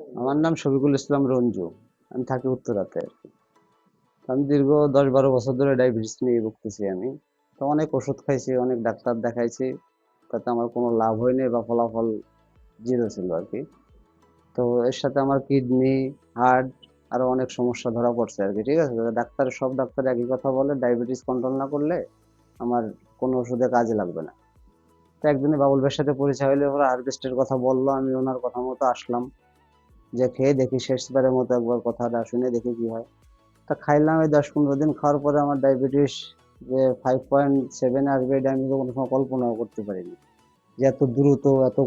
আমার নাম শফিকুল ইসলাম রঞ্জু। আমি থাকি উত্তরাতে আর কি। আমি দীর্ঘ দশ বারো বছর ধরে ডায়াবেটিস নিয়ে ভুগতেছি আমি। তো অনেক ওষুধ খাইছি, অনেক ডাক্তার দেখাইছি। তাতে আমার কোনো লাভ হয়নি বা ফলাফল জিরো ছিল আর কি। তো এর সাথে আমার কিডনি হার্ট আরও অনেক সমস্যা ধরা পড়ছে আর কি, ঠিক আছে? ডাক্তার, সব ডাক্তার একই কথা বলে ডায়াবেটিস কন্ট্রোল না করলে আমার কোনো ওষুধে কাজে লাগবে না। তো একদিনে বাবুল ভাইয়ের সাথে পরিচয় হলে ওরা হার্ভেস্টের কথা বলল, আমি ওনার কথা মতো আসলাম। যে খেয়ে দেখি শেষবারের মতো একবার কথাটা শুনে দেখি কি হয়। তা খাইলাম এই দশ পনেরো দিন, খাওয়ার পরে আমার ডায়াবেটিস যে ফাইভ পয়েন্ট সেভেন আসবে এটা আমি তো কোনো সময় কল্পনাও করতে পারিনি যে এত দ্রুত এত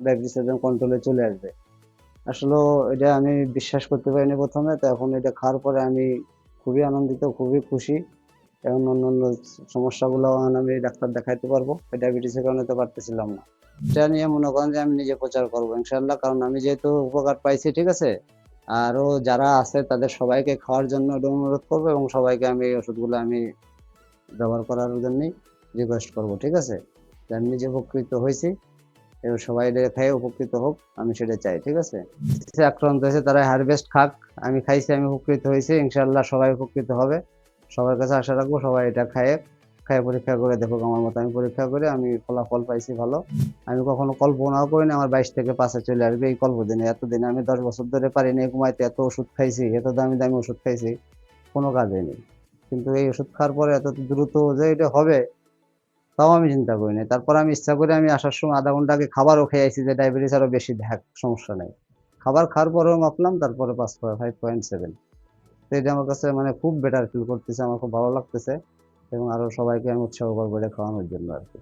ডায়াবেটিস একদম কন্ট্রোলে চলে আসবে। আসলে এটা আমি বিশ্বাস করতে পারিনি প্রথমে, তো এখন এটা খাওয়ার পরে আমি খুবই আনন্দিত, খুবই খুশি। এখন অন্য অন্য সমস্যাগুলো আমি ডাক্তার দেখাইতে পারব। ডায়াবেটিসের কারণে তো পারতেছিলাম না। এটা নিয়ে মনে করেন যে আমি নিজে প্রচার করব ইনশাল্লাহ কারণ আমি যেহেতু উপকার পাইছি, ঠিক আছে? আরও যারা আছে তাদের সবাইকে খাওয়ার জন্য অনুরোধ করব এবং সবাইকে আমি এই ওষুধগুলো আমি ব্যবহার করার জন্যই রিকোয়েস্ট করব, ঠিক আছে? আমি নিজে উপকৃত হয়েছি এবং সবাই খেয়ে উপকৃত হোক, আমি সেটা চাই, ঠিক আছে? আক্রান্ত হয়েছে তারা হারভেস্ট খাক, আমি খাইছি, আমি উপকৃত হয়েছি ইনশাল্লাহ সবাই উপকৃত হবে। সবার কাছে আশা রাখব সবাই এটা খায় খায় পরীক্ষা করে দেখুক আমার মতো। আমি পরীক্ষা করে আমি ফলাফল পাইছি ভালো। আমি কখনো কল্পনাও করিনি আমার বাইশ থেকে পাঁচে চলে আসবে এই কল্প দিনে এতদিনে আমি দশ বছর ধরে পারিনি ঘুমাইতে, এত ওষুধ খাইছি, এত দামি দামি ওষুধ খাইছি, কোনো কাজে নেই। কিন্তু এই ওষুধ খাওয়ার পরে এত দ্রুত যে এটা হবে, তাও আমি চিন্তা করিনি তারপর আমি ইচ্ছা করে আমি আসার সময় আধা ঘণ্টা আগে খাবারও খেয়ে আইছি যে ডায়াবেটিস আরও বেশি দেখ সমস্যা নেই। খাবার খাওয়ার পরেও মাপলাম, তারপরে পাঁচ ফাইভ পয়েন্ট সেভেন তো এটা আমার কাছে মানে খুব বেটার ফিল করতেছে, আমার খুব ভালো লাগতেছে এবং আরও সবাইকে আমি উৎসাহ করব এটা খাওয়ানোর জন্য আর কি।